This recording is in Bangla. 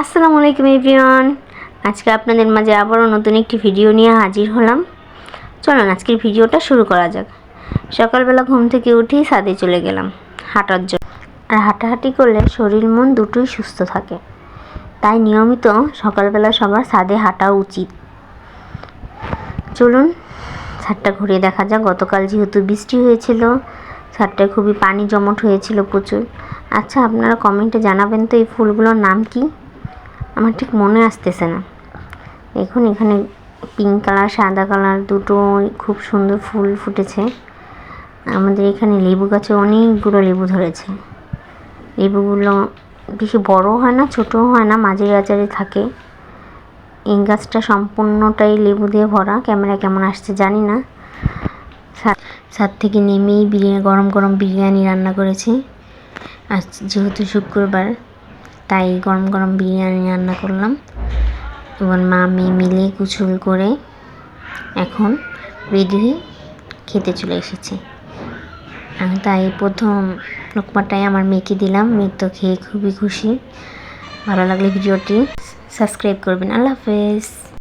আসসালামু আলাইকুম এভরিওয়ান। আজকে আপনাদের মাঝে আবারও নতুন একটি ভিডিও নিয়ে হাজির হলাম। চলুন, আজকের ভিডিওটা শুরু করা যাক। সকালবেলা ঘুম থেকে উঠেই ছাদে চলে গেলাম, হাঁটার জন্য। আর হাঁটাহাঁটি করলে শরীর, মন দুটোই সুস্থ থাকে। তাই নিয়মিত সকালবেলা সবার ছাদে হাঁটা উচিত। চলুন, ছাদটা ঘুরে দেখা যাক। গতকাল যেহেতু বৃষ্টি হয়েছিল, ছাদটায় খুবই পানি জমট হয়েছিল প্রচুর। আচ্ছা আপনারা কমেন্টে জানাবেন তো এই ফুলগুলোর নাম কি? আমার ঠিক মনে আসতেছে না। দেখুন, এখানে পিঙ্ক কালার সাদা কালার দুটো খুব সুন্দর ফুল ফুটেছে। আমাদের এখানে লেবু গাছে অনেকগুলো লেবু ধরেছে। লেবুগুলো বেশি বড় হয় না, ছোটও হয় না, মাঝে আচারে থাকে। এই গাছটা সম্পূর্ণটাই লেবু দিয়ে ভরা। ক্যামেরা কেমন আসছে জানি না। ছাদ- থেকে নেমেই বিরিয়ানি গরম গরম বিরিয়ানি রান্না করেছি। আজ যেহেতু শুক্রবার তাই গরম গরম বিরিয়ানি রান্না করলাম। এবং মা মেয়ে মিলে কুচুল করে এখন রেডি হয়ে খেতে চলে এসেছি। তাই প্রথম লোকমাটাই আমার মেয়েকে দিলাম। মেয়ে তো খেয়ে খুবই খুশি। ভালো লাগলে ভিডিওটি সাবস্ক্রাইব করবেন। আল্লাহ হাফেজ।